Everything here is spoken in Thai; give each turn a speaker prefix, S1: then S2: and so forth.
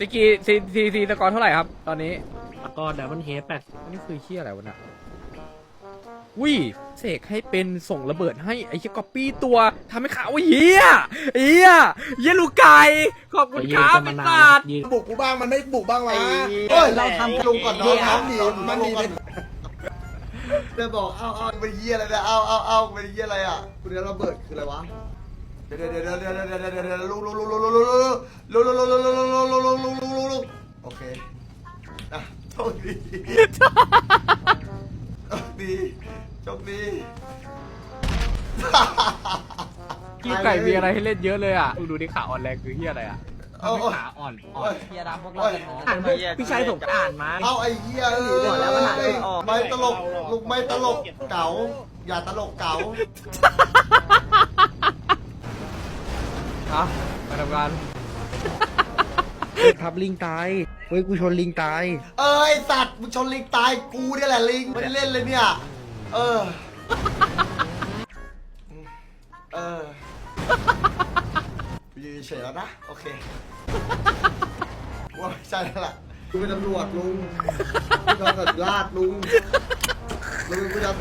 S1: ซิกีซีซีซีสกอร์เท่าไหร่ครับ ตอนนี้
S2: แล้วก็ดับเบิลเฮดแปด
S1: อันนี้คือเฮียอะไรวะน่ะวิเสกให้เป็นส่งระเบิดให้ไอ้เฮียก๊อปปี้ตัวทำให้ขาวเฮียเฮียเฮียลูกไก่ขอบคุณ
S2: ยื
S1: คนรับ
S2: กัน
S1: ไอ้
S2: มานาน
S1: สัตว์
S2: ยืน
S3: บุกกูบ้างมันไม่บุกบ้างวะ
S4: เฮ้ยเราทำลุงก่อน
S3: ดู
S4: น้อง
S3: น้
S4: น้
S3: อ
S4: องง
S3: ดี
S4: ดี
S3: มันดีเลย
S4: จะบอกเอาเอาเป็นเหี้ยอะไรเนี่ยเอาเอาเอาเป็นเหี้ยอะไรอะคุณเดี๋ยวระเบิดคืออะไรวะเดี๋ยวเดี๋ยวเดี๋ยวเดี๋ยวเดี๋ยวเดี๋ยวเดี๋ยวเดี๋ยวลุงลุงลุงลุงลุงลุงลุงลุงลุงลุงลุง เคอะโชคดีโชคดีโชคดี
S1: กี้ไก่มีอะไรให้เล่นเยอะเลยอะมึงดูดิขาอ่อนแรงคือเฮียอะไรอะ
S4: เอา
S2: ขาอ่อนอ่อ
S4: โอ้
S2: น
S4: ย
S5: เฮียดำพวกเรากัน
S2: อ่านพวกพี่ชายผมก็อ่านมา
S4: เอาไอ้เหี้ยเอ้ย
S5: บอกแล้วว่าหาจุดออก
S4: ไม่ตลกลุงไม่ตลกเก๋าอย่าตลกเก๋า
S1: อะมาทำงาน
S3: ทับลิงตาย เฮ้ยกูชนลิงตาย
S4: เอ้ยสัตว์มึงชนลิงตายกูเนี่ยแหละลิงไม่ได้เล่นเลยเนี่ย เออ เออกูยืนเฉยแล้วนะ โอเคว่าไม่ใช่แล้วล่ะกูเป็นตำรวจลุงกูยอมกับราดลุงลุงกูยอม